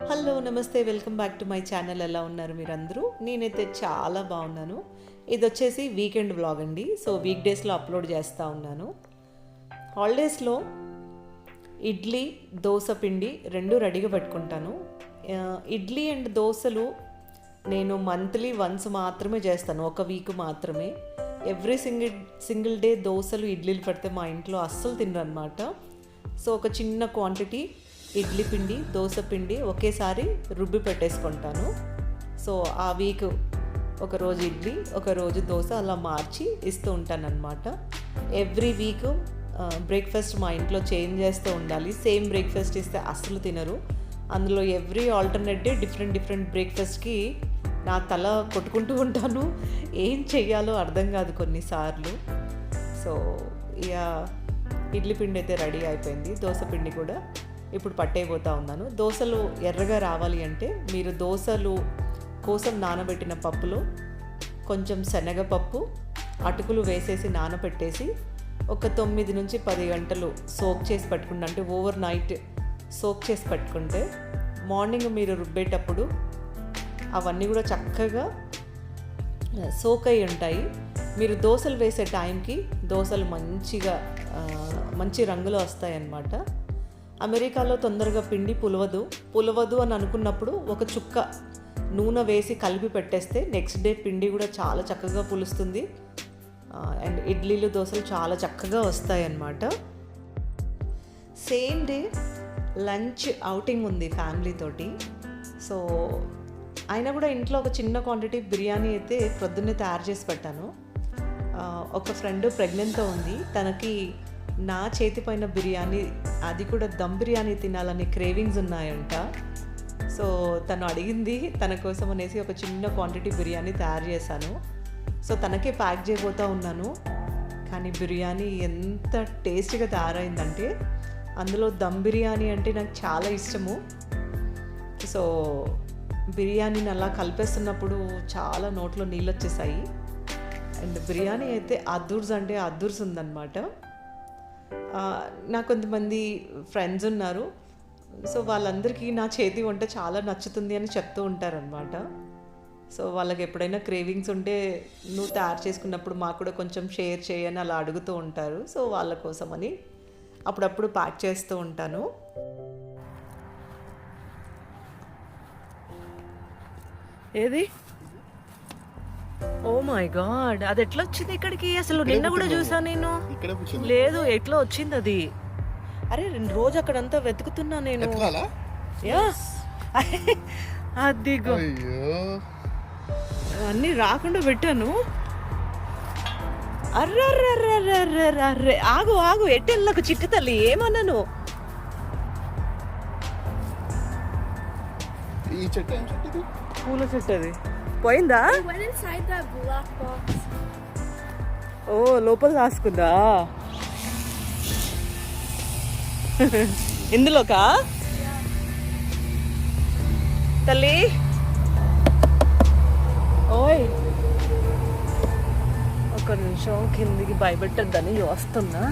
Hello నమస్తే welcome back to my channel. ఎలా ఉన్నారు మీరందరూ? నేనైతే చాలా బాగున్నాను. ఇది వచ్చేసి వీకెండ్ వ్లాగ్ అండి. సో వీక్ డేస్లో అప్లోడ్ చేస్తూ ఉన్నాను. హాలిడేస్లో ఇడ్లీ దోశ పిండి రెండు రెడీగా పెట్టుకుంటాను. ఇడ్లీ అండ్ దోశలు నేను మంత్లీ వన్స్ మాత్రమే చేస్తాను. ఒక వీక్ మాత్రమే. ఎవ్రీ సింగిల్ సింగిల్ డే దోశలు ఇడ్లీలు పెడితే మా ఇంట్లో అస్సలు తినరు అనమాట సో ఒక చిన్న క్వాంటిటీ ఇడ్లీ పిండి దోశ పిండి ఒకేసారి రుబ్బి పెట్టేసుకుంటాను. సో ఆ వీక్ ఒకరోజు ఇడ్లీ ఒకరోజు దోశ అలా మార్చి ఇస్తూ ఉంటానన్నమాట. ఎవ్రీ వీక్ బ్రేక్ఫాస్ట్ మా ఇంట్లో చేంజ్ చేస్తూ ఉండాలి. సేమ్ బ్రేక్ఫాస్ట్ ఇస్తే అస్సలు తినరు. అందులో every alternate day different different బ్రేక్ఫాస్ట్కి నా తల కొట్టుకుంటూ ఉంటాను. ఏం చెయ్యాలో అర్థం కాదు కొన్నిసార్లు. సో ఇక ఇడ్లీ పిండి అయితే రెడీ అయిపోయింది. దోశ పిండి కూడా ఇప్పుడు పట్టేయబోతా ఉన్నాను. దోశలు ఎర్రగా రావాలి అంటే మీరు దోశలు కోసం నానబెట్టిన పప్పులో కొంచెం శనగపప్పు అటుకులు వేసేసి నానబెట్టేసి ఒక తొమ్మిది నుంచి పది గంటలు సోక్ చేసి పెట్టుకుంటే అంటే ఓవర్ నైట్ సోక్ చేసి పెట్టుకుంటే మార్నింగ్ మీరు రుబ్బేటప్పుడు అవన్నీ కూడా చక్కగా సోక్ అయి ఉంటాయి. మీరు దోశలు వేసే టైంకి దోశలు మంచిగా మంచి రంగులో వస్తాయన్నమాట. అమెరికాలో తొందరగా పిండి పులవదు. పులవదు అని అనుకున్నప్పుడు ఒక చుక్క నూనె వేసి కలిపి పెట్టేస్తే నెక్స్ట్ డే పిండి కూడా చాలా చక్కగా పులుస్తుంది. అండ్ ఇడ్లీలు దోశలు చాలా చక్కగా వస్తాయి అన్నమాట సేమ్ డే లంచ్ అవుటింగ్ ఉంది ఫ్యామిలీతోటి సో అయినా కూడా ఇంట్లో ఒక చిన్న క్వాంటిటీ బిర్యానీ అయితే ప్రొద్దున్నే తయారు చేసి పెట్టాను. ఒక ఫ్రెండ్ ప్రెగ్నెంట్తో ఉంది. తనకి నా చేతి పైన బిర్యానీ అది కూడా దమ్ బిర్యానీ తినాలని క్రేవింగ్స్ ఉన్నాయంట. సో తను అడిగింది తన కోసం అనేసి ఒక చిన్న క్వాంటిటీ బిర్యానీ తయారు చేశాను. సో తనకే ప్యాక్ చేయబోతూ ఉన్నాను. కానీ బిర్యానీ ఎంత టేస్ట్గా తయారైందంటే అందులో దమ్ బిర్యానీ అంటే నాకు చాలా ఇష్టము. సో బిర్యానీని అలా కలిపేస్తున్నప్పుడు చాలా నోట్లో నీళ్ళు వచ్చేసాయి అండ్ బిర్యానీ అయితే అద్దూర్స్ అంటే అద్దూర్స్ ఉందన్నమాట. నాకు కొంతమంది ఫ్రెండ్స్ ఉన్నారు. సో వాళ్ళందరికీ నా చేతి వంట చాలా నచ్చుతుంది అని చెప్తూ ఉంటారనమాట సో వాళ్ళకి ఎప్పుడైనా క్రేవింగ్స్ ఉంటే నువ్వు తయారు చేసుకున్నప్పుడు మాకు కూడా కొంచెం షేర్ చేయని అలా అడుగుతూ ఉంటారు. సో వాళ్ళ కోసమని అప్పుడప్పుడు ప్యాక్ చేస్తూ ఉంటాను. ఏది? ఓ మై గాడ్ అది ఎట్లా వచ్చింది ఇక్కడికి? అసలు నిన్న కూడా చూసా నేను? ఇక్కడే కూర్చుంది లేదు ఎట్లా వచ్చింది అది? అరే రెండు రోజు అక్కడంతా వెతుకుతున్నా నేను. ఎత్తుకోవాలా యా. అదిగో. అయ్యో. అన్నీ రాకుండా పెట్టాను. అర్రర్రర్రర్రర్రర్రే. ఆగు ఆగు. ఎట్టెళ్ళకు చిట్టి తల్లి ఏమన్నాను? ఈ చెట్టు ఏం చెట్టు ఇది? పూల చెట్టు అది. పోయిందా. ఓ లోపల దాసుకుందా ఇందులోకా? తల్లి? ఓయ్! ఒక నిమిషం కిందికి భయపెట్టద్దని వస్తున్నా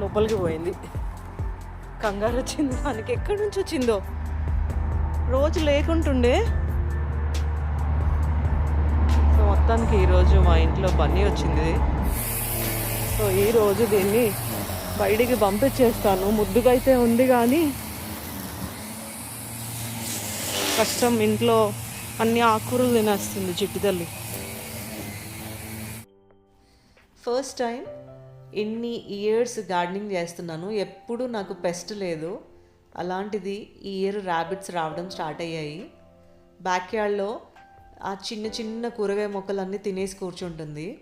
లోపలికి పోయింది. కంగారు వచ్చింది మనకి ఎక్కడి నుంచి వచ్చిందో రోజు లేకుంటుండే. సో మొత్తానికి ఈరోజు మా ఇంట్లో బన్నీ వచ్చింది. సో ఈరోజు దీన్ని బయటికి పంపించేస్తాను. ముద్దుగా అయితే ఉంది కానీ కష్టం ఇంట్లో అన్ని ఆకుకూరలు తినేస్తుంది చిట్టితల్లి ఫస్ట్ టైం ఎన్ని ఇయర్స్ గార్డెనింగ్ చేస్తున్నాను. ఎప్పుడు నాకు పెస్ట్ లేదు. అలాంటిది ఈ ఇయర్ ర్యాబిట్స్ రావడం స్టార్ట్ అయ్యాయి. బ్యాక్ యార్డ్లో ఆ చిన్న చిన్న కూరగాయ మొక్కలన్నీ తినేసి కూర్చుంటుంది.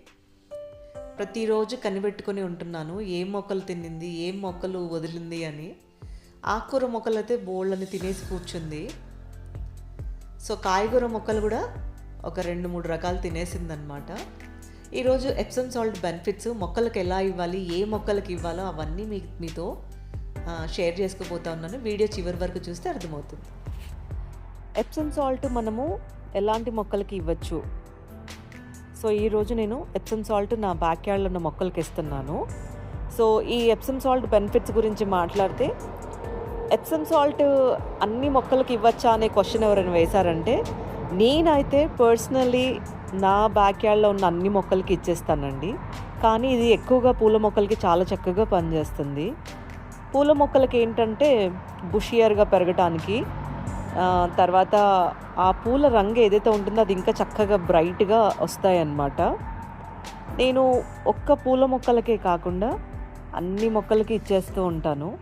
ప్రతిరోజు కనిపెట్టుకొని ఉంటున్నాను. ఏం మొక్కలు తిన్నింది? ఏం మొక్కలు వదిలింది అని. ఆకుకూర మొక్కలు అయితే బోళ్ళని తినేసి కూర్చుంది. సో కాయగూర మొక్కలు కూడా ఒక రెండు మూడు రకాలు తినేసిందనమాట ఈరోజు ఎప్సమ్ సాల్ట్ బెనిఫిట్స్ మొక్కలకు ఎలా ఇవ్వాలి ఏ మొక్కలకు ఇవ్వాలో అవన్నీ మీ మీతో షేర్ చేసుకోబోతా ఉన్నాను. వీడియో చివరి వరకు చూస్తే అర్థమవుతుంది. ఎప్సమ్ సాల్ట్ మనము ఎలాంటి మొక్కలకి ఇవ్వచ్చు? సో ఈరోజు నేను ఎప్సమ్ సాల్ట్ నా బ్యాక్ యార్డ్లో ఉన్న మొక్కలకి ఇస్తున్నాను. సో ఈ ఎప్సమ్ సాల్ట్ బెనిఫిట్స్ గురించి మాట్లాడితే ఎప్సమ్ సాల్ట్ అన్ని మొక్కలకి ఇవ్వచ్చా అనే క్వశ్చన్ ఎవరైనా వేశారంటే నేనైతే పర్సనలీ నా బ్యాక్ యార్డ్లో ఉన్న అన్ని మొక్కలకి ఇచ్చేస్తానండి. కానీ ఇది ఎక్కువగా పూల మొక్కలకి చాలా చక్కగా పనిచేస్తుంది. పూల మొక్కలకి ఏంటంటే బుషియర్గా పెరగటానికి తర్వాత ఆ పూల రంగు ఏదైతే ఉంటుందో అది ఇంకా చక్కగా బ్రైట్గా వస్తాయన్నమాట. నేను ఒక్క పూల మొక్కలకే కాకుండా అన్ని మొక్కలకి ఇచ్చేస్తూ ఉంటాను.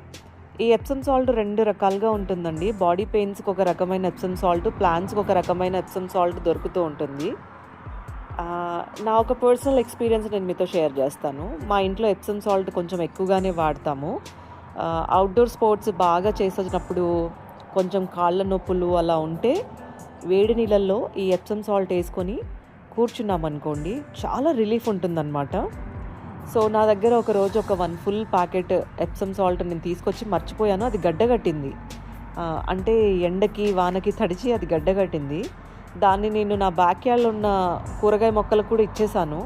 ఈ ఎప్సమ్ సాల్ట్ రెండు రకాలుగా ఉంటుందండి. బాడీ పెయిన్స్కి ఒక రకమైన ఎప్సమ్ సాల్ట్ ప్లాంట్స్కి ఒక రకమైన ఎప్సమ్ సాల్ట్ దొరుకుతూ ఉంటుంది. నా ఒక పర్సనల్ ఎక్స్పీరియన్స్ నేను మీతో షేర్ చేస్తాను. మా ఇంట్లో ఎప్సమ్ సాల్ట్ కొంచెం ఎక్కువగానే వాడతాము. అవుట్డోర్ స్పోర్ట్స్ బాగా చేసేటప్పుడు కొంచెం కాళ్ళ నొప్పులు అలా ఉంటే వేడి నీళ్ళల్లో ఈ ఎప్సమ్ సాల్ట్ వేసుకొని కూర్చున్నామనుకోండి చాలా రిలీఫ్ ఉంటుందన్నమాట. సో నా దగ్గర ఒక రోజు ఒక one full packet Epsom salt నేను తీసుకొచ్చి మర్చిపోయాను. అది గడ్డగట్టింది. అంటే ఎండకి వానకి తడిచి అది గడ్డగట్టింది. దాన్ని నేను నా బ్యాక్యార్డ్లో ఉన్న కూరగాయ మొక్కలకు కూడా ఇచ్చేసాను.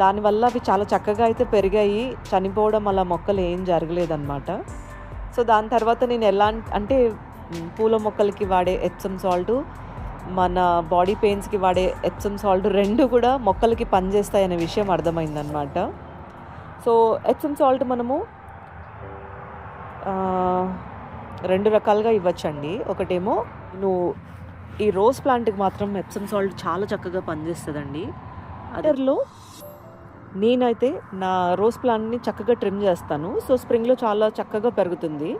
దానివల్ల అవి చాలా చక్కగా అయితే పెరిగాయి. చనిపోవడం అలా మొక్కలు ఏం జరగలేదన్నమాట. సో దాని తర్వాత నేను ఎలా అంటే పూల మొక్కలకి వాడే ఎప్సమ్ సాల్ట్ మన బాడీ పెయిన్స్కి వాడే ఎప్సమ్ సాల్ట్ రెండు కూడా మొక్కలకి పనిచేస్తాయనే విషయం అర్థమైందనమాట సో ఎప్సమ్ సాల్ట్ మనము రెండు రకాలుగా ఇవ్వచ్చండి. ఒకటేమో నువ్వు ఈ రోజ్ ప్లాంట్కి మాత్రం ఎప్సమ్ సాల్ట్ చాలా చక్కగా పనిచేస్తుందండి. అదర్లో నేనైతే నా రోజ్ ప్లాంట్ని చక్కగా ట్రిమ్ చేస్తాను. సో స్ప్రింగ్లో చాలా చక్కగా పెరుగుతుంది.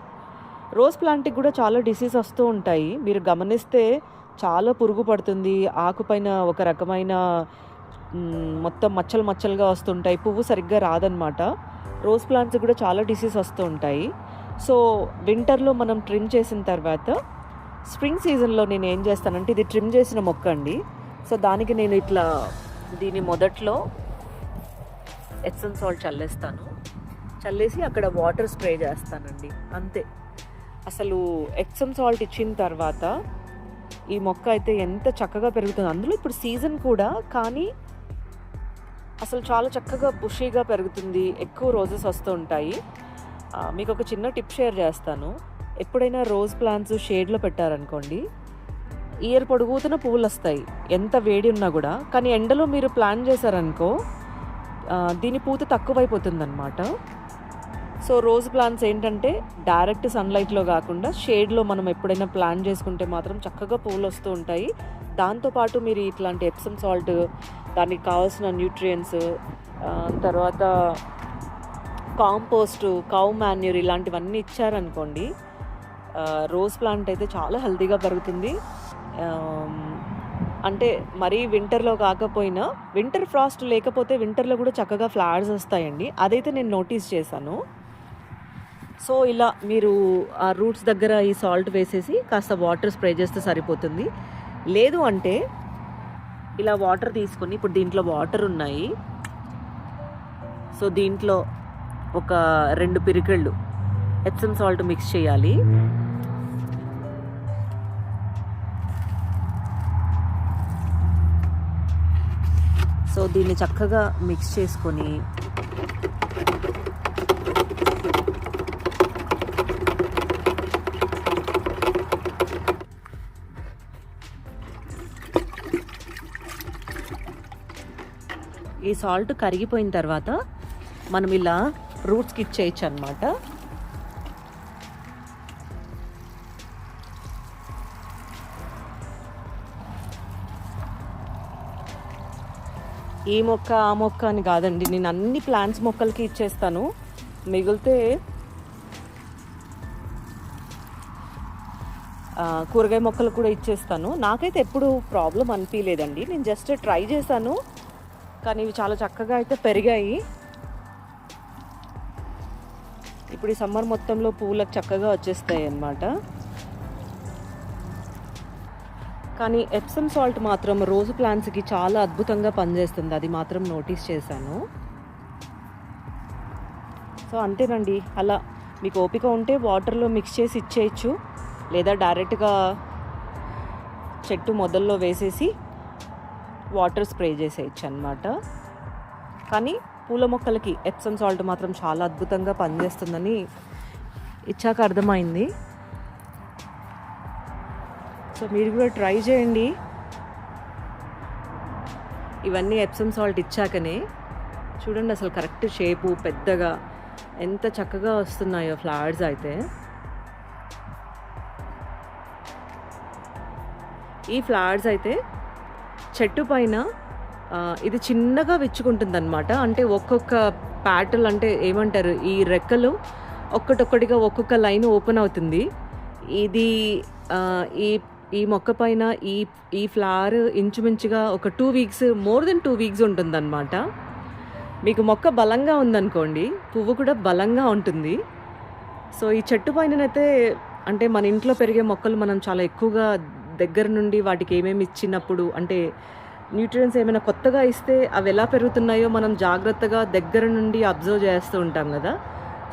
రోజ్ ప్లాంట్కి కూడా చాలా డిసీజ్ వస్తూ ఉంటాయి. మీరు గమనిస్తే చాలా పురుగు పడుతుంది. ఆకుపైన ఒక రకమైన మొత్తం మచ్చలు మచ్చలుగా వస్తుంటాయి. పువ్వు సరిగ్గా రాదనమాట రోజ్ ప్లాంట్స్ కూడా చాలా డిసీజ్ వస్తూ ఉంటాయి. సో వింటర్లో మనం ట్రిమ్ చేసిన తర్వాత స్ప్రింగ్ సీజన్లో నేను ఏం చేస్తానంటే ఇది ట్రిమ్ చేసిన మొక్క అండి. సో దానికి నేను ఇట్లా దీని మొదట్లో ఎప్సమ్ సాల్ట్ చల్లేస్తాను. చల్లేసి అక్కడ వాటర్ స్ప్రే చేస్తానండి. అంతే. అసలు ఎక్సమ్ సాల్ట్ ఇచ్చిన తర్వాత ఈ మొక్క అయితే ఎంత చక్కగా పెరుగుతుంది. అందులో ఇప్పుడు సీజన్ కూడా కానీ అసలు చాలా చక్కగా బుషీగా పెరుగుతుంది. ఎక్కువ రోజెస్ వస్తూ ఉంటాయి. మీకు ఒక చిన్న టిప్ షేర్ చేస్తాను. ఎప్పుడైనా రోజ్ ప్లాంట్స్ షేడ్లో పెట్టారనుకోండి ఇయర్ పొడుగుతున్న పువ్వులు వస్తాయి. ఎంత వేడి ఉన్నా కూడా. కానీ ఎండలో మీరు ప్లాన్ చేశారనుకో దీని పూత తక్కువైపోతుందన్నమాట. సో రోజ్ ప్లాంట్స్ ఏంటంటే డైరెక్ట్ సన్లైట్లో కాకుండా షేడ్లో మనం ఎప్పుడైనా ప్లాన్ చేసుకుంటే మాత్రం చక్కగా పువ్వులు వస్తూ ఉంటాయి. దాంతోపాటు మీరు ఇట్లాంటి ఎప్సమ్ సాల్ట్ దానికి కావాల్సిన న్యూట్రియంట్స్ తర్వాత కాంపోస్ట్ కౌ మాన్యూర్ ఇలాంటివన్నీ ఇచ్చారనుకోండి రోజ్ ప్లాంట్ అయితే చాలా హెల్తీగా పెరుగుతుంది. అంటే మరీ వింటర్లో కాకపోయినా వింటర్ ఫ్రాస్ట్ లేకపోతే వింటర్లో కూడా చక్కగా ఫ్లవర్స్ వస్తాయండి. అదైతే నేను నోటీస్ చేశాను. సో ఇలా మీరు ఆ రూట్స్ దగ్గర ఈ సాల్ట్ వేసేసి కాస్త వాటర్ స్ప్రే చేస్తే సరిపోతుంది. లేదు అంటే ఇలా వాటర్ తీసుకొని ఇప్పుడు దీంట్లో వాటర్ ఉన్నాయి. సో దీంట్లో ఒక రెండు పిరికెళ్ళు ఎప్సమ్ సాల్ట్ మిక్స్ చేయాలి. సో దీన్ని చక్కగా మిక్స్ చేసుకొని ఈ సాల్ట్ కరిగిపోయిన తర్వాత మనం ఇలా రూట్స్కి ఇచ్చేయచ్చు అనమాట ఈ మొక్క ఆ మొక్క అని కాదండి. నేను అన్ని ప్లాంట్స్ మొక్కలకి ఇచ్చేస్తాను. మిగిలితే కూరగాయ మొక్కలు కూడా ఇచ్చేస్తాను. నాకైతే ఎప్పుడు ప్రాబ్లం అనిపించలేదండి నేను జస్ట్ ట్రై చేశాను. కానీ ఇవి చాలా చక్కగా అయితే పెరిగాయి. ఇప్పుడు ఈ సమ్మర్ మొత్తంలో పువ్వులకు చక్కగా వచ్చేస్తాయి అన్నమాట కానీ ఎప్సమ్ సాల్ట్ మాత్రం రోజు ప్లాంట్స్కి చాలా అద్భుతంగా పనిచేస్తుంది. అది మాత్రం నోటీస్ చేశాను. సో అంతేనండి. అలా మీకు ఓపిక ఉంటే వాటర్లో మిక్స్ చేసి ఇచ్చేయచ్చు. లేదా డైరెక్ట్గా చెట్టు మొదల్లో వేసేసి వాటర్ స్ప్రే చేసేయచ్చు అనమాట కానీ పూల మొక్కలకి ఎప్సమ్ సాల్ట్ మాత్రం చాలా అద్భుతంగా పనిచేస్తుందని ఇచ్చాక అర్థమైంది. సో మీరు కూడా ట్రై చేయండి. ఇవన్నీ ఎప్సమ్ సాల్ట్ ఇచ్చాకనే చూడండి అసలు కరెక్ట్ షేపు పెద్దగా ఎంత చక్కగా వస్తున్నాయో ఫ్లవర్స్ అయితే. ఈ ఫ్లవర్స్ అయితే చెట్టు పైన ఇది చిన్నగా విచ్చుకుంటుంది అనమాట అంటే ఒక్కొక్క ప్యాటల్ అంటే ఏమంటారు ఈ రెక్కలు ఒక్కటొక్కటిగా ఒక్కొక్క లైన్ ఓపెన్ అవుతుంది. ఇది ఈ ఈ మొక్క పైన ఈ ఈ ఫ్లవర్ ఇంచుమించుగా ఒక two weeks more than two weeks ఉంటుందన్నమాట. మీకు మొక్క బలంగా ఉందనుకోండి పువ్వు కూడా బలంగా ఉంటుంది. సో ఈ చెట్టు పైననైతే అంటే మన ఇంట్లో పెరిగే మొక్కలు మనం చాలా ఎక్కువగా దగ్గర నుండి వాటికి ఏమేమి ఇచ్చినప్పుడు అంటే న్యూట్రియన్స్ ఏమైనా కొత్తగా ఇస్తే అవి ఎలా పెరుగుతున్నాయో మనం జాగ్రత్తగా దగ్గర నుండి అబ్జర్వ్ చేస్తూ ఉంటాం కదా.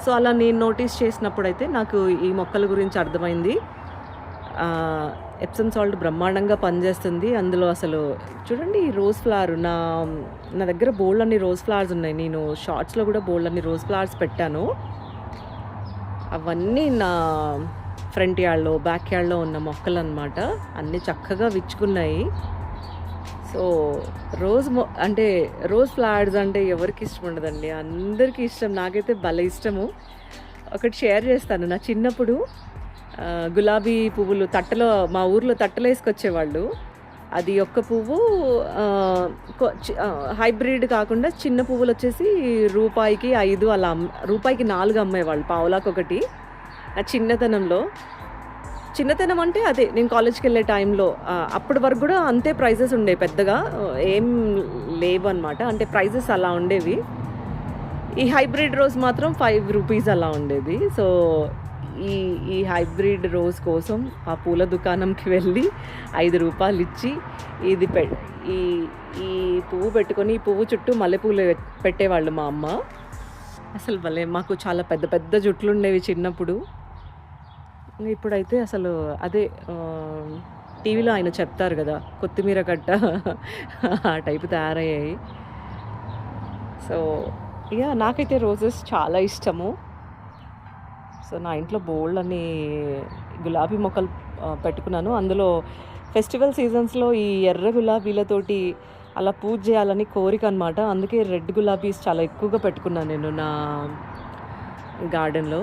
సో అలా నేను నోటీస్ చేసినప్పుడు అయితే నాకు ఈ మొక్కల గురించి అర్థమైంది. ఎప్సమ్ సాల్ట్ బ్రహ్మాండంగా పనిచేస్తుంది. అందులో అసలు చూడండి ఈ రోజ్ ఫ్లవర్ నా నా దగ్గర బోల్డ్ అన్ని రోజ్ ఫ్లవర్స్ ఉన్నాయి. నేను షార్ట్స్లో కూడా బోల్డ్ అన్ని రోజ్ ఫ్లవర్స్ పెట్టాను. అవన్నీ నా ఫ్రంట్ యార్డ్లో బ్యాక్ యార్డ్లో ఉన్న మొక్కలు అనమాట అన్నీ చక్కగా విచ్చుకున్నాయి. సో రోజ్ మొ అంటే రోజ్ ఫ్లవర్స్ అంటే ఎవరికి ఇష్టం ఉండదండి. అందరికీ ఇష్టం. నాకైతే భలే ఇష్టము. ఒకటి షేర్ చేస్తాను. నా చిన్నప్పుడు గులాబీ పువ్వులు తట్టలో మా ఊర్లో తట్టలో వేసుకొచ్చేవాళ్ళు. అది ఒక్క పువ్వు హైబ్రిడ్ కాకుండా చిన్న పువ్వులు వచ్చేసి రూపాయికి ఐదు అలా రూపాయికి నాలుగు అమ్మేవాళ్ళు పావులాకు ఒకటి నా చిన్నతనంలో. చిన్నతనం అంటే అదే నేను కాలేజ్కి వెళ్ళే టైంలో అప్పటి వరకు కూడా అంతే ప్రైజెస్ ఉండేవి పెద్దగా ఏం లేవు అనమాట అంటే ప్రైజెస్ అలా ఉండేవి. ఈ హైబ్రిడ్ రోజ్ మాత్రం ఫైవ్ రూపీస్ అలా ఉండేది. సో ఈ ఈ హైబ్రిడ్ రోజ్ కోసం ఆ పూల దుకాణంకి వెళ్ళి ఐదు రూపాయలు ఇచ్చి ఇది పె ఈ ఈ పువ్వు పెట్టుకొని ఈ పువ్వు చుట్టూ మల్లెపూలు పెట్టేవాళ్ళు మా అమ్మ. అసలు భలే మాకు చాలా పెద్ద పెద్ద జుట్లు ఉండేవి చిన్నప్పుడు. ఇప్పుడైతే అసలు అదే టీవీలో ఆయన చెప్తారు కదా కొత్తిమీర కట్ట ఆ టైపు తయారయ్యాయి. సో ఇక నాకైతే రోజెస్ చాలా ఇష్టము. సో నా ఇంట్లో బోల్డ్ అని గులాబీ మొక్కలు పెట్టుకున్నాను. అందులో ఫెస్టివల్ సీజన్స్లో ఈ ఎర్ర గులాబీలతోటి అలా పూజ చేయాలని కోరిక అనమాట అందుకే రెడ్ గులాబీస్ చాలా ఎక్కువగా పెట్టుకున్నాను నేను నా గార్డెన్లో.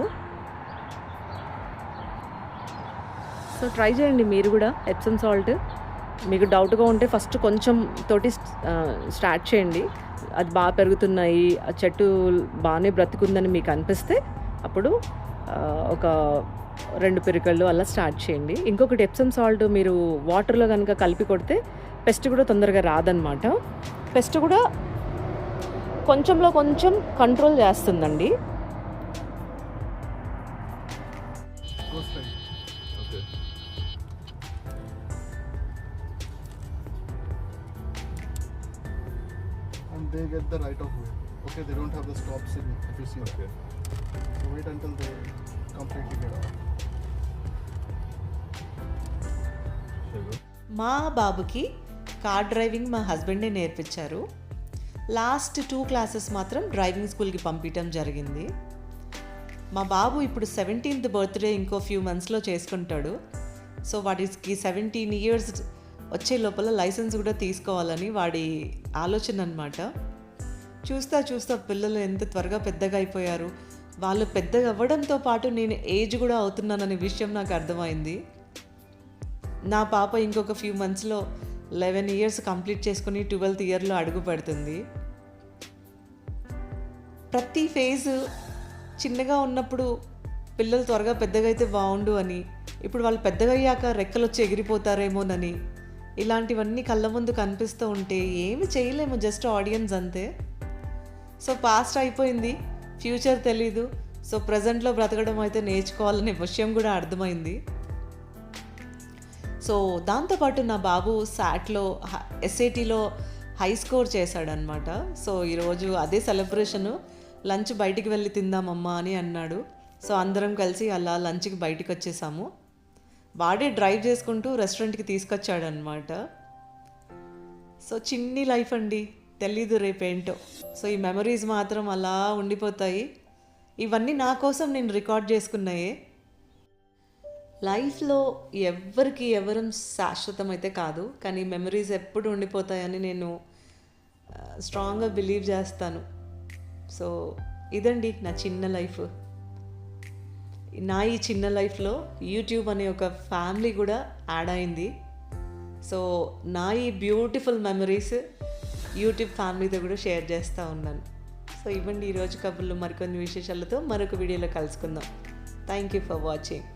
సో ట్రై చేయండి మీరు కూడా ఎప్సమ్ సాల్ట్ మీకు డౌట్గా ఉంటే ఫస్ట్ కొంచెం తోటి స్టార్ట్ చేయండి. అది బాగా పెరుగుతున్నాయి ఆ చెట్టు బాగానే బ్రతుకుందని మీకు అనిపిస్తే అప్పుడు ఒక రెండు పెరికళ్ళు అలా స్టార్ట్ చేయండి. ఇంకొకటి ఎప్సమ్ సాల్ట్ మీరు వాటర్లో కనుక కలిపి కొడితే పెస్ట్ కూడా తొందరగా రాదనమాట పెస్ట్ కూడా కొంచెంలో కొంచెం కంట్రోల్ చేస్తుందండి. Wait until they completely get out. మా బాబుకి కార్ డ్రైవింగ్ మా హస్బెండే నేర్పించారు. లాస్ట్ టూ క్లాసెస్ మాత్రం డ్రైవింగ్ స్కూల్కి పంపించడం జరిగింది. మా బాబు ఇప్పుడు సెవెంటీన్త్ బర్త్డే ఇంకో ఫ్యూ మంత్స్లో చేసుకుంటాడు. సో వాడికి సెవెంటీన్ ఇయర్స్ వచ్చే లోపల లైసెన్స్ కూడా తీసుకోవాలని వాడి ఆలోచన అనమాట చూస్తా చూస్తా పిల్లలు ఎంత త్వరగా పెద్దగా అయిపోయారు. వాళ్ళు పెద్దగా అవ్వడంతో పాటు నేను ఏజ్ కూడా అవుతున్నాననే విషయం నాకు అర్థమైంది. నా పాప ఇంకొక ఫ్యూ మంత్స్లో లెవెన్ ఇయర్స్ కంప్లీట్ చేసుకుని ట్వెల్త్ ఇయర్లో అడుగు పెడుతుంది. ప్రతి ఫేజ్ చిన్నగా ఉన్నప్పుడు పిల్లలు త్వరగా పెద్దగా అయితే బాగుండు అని ఇప్పుడు వాళ్ళు పెద్దగా అయ్యాక రెక్కలు వచ్చి ఎగిరిపోతారేమోనని ఇలాంటివన్నీ కళ్ళ ముందు కనిపిస్తూ ఉంటే ఏమి చేయలేము జస్ట్ ఆడియన్స్ అంతే. సో పాస్ట్ అయిపోయింది. ఫ్యూచర్ తెలీదు. సో ప్రజెంట్లో బ్రతకడం అయితే నేర్చుకోవాలనే విషయం కూడా అర్థమైంది. సో దాంతోపాటు నా బాబు శాట్లో ఎస్ఏటీలో హై స్కోర్ చేశాడనమాట సో ఈరోజు అదే సెలబ్రేషను లంచ్ బయటికి వెళ్ళి తిందామమ్మా అని అన్నాడు. సో అందరం కలిసి అలా లంచ్కి బయటికి వచ్చేసాము వాడే డ్రైవ్ చేసుకుంటూ రెస్టారెంట్కి తీసుకొచ్చాడనమాట సో చిన్ని లైఫ్ అండి. తెలీదు రేపేంటో. సో ఈ మెమరీస్ మాత్రం అలా ఉండిపోతాయి. ఇవన్నీ నా కోసం నేను రికార్డ్ చేసుకున్నాయే. లైఫ్లో ఎవ్వరికి ఎవరం శాశ్వతం అయితే కాదు. కానీ మెమరీస్ ఎప్పుడు ఉండిపోతాయని నేను స్ట్రాంగ్గా బిలీవ్ చేస్తాను. సో ఇదండి నా చిన్న లైఫ్ నా ఈ చిన్న లైఫ్లో యూట్యూబ్ అనే ఒక ఫ్యామిలీ కూడా యాడ్ అయింది. సో నా ఈ బ్యూటిఫుల్ మెమరీస్ యూట్యూబ్ ఫ్యామిలీతో కూడా షేర్ చేస్తూ ఉన్నాను. సో ఇవ్వండి ఈరోజు కబుర్లు మరికొన్ని విశేషాలతో మరొక వీడియోలో కలుసుకుందాం. Thank you for watching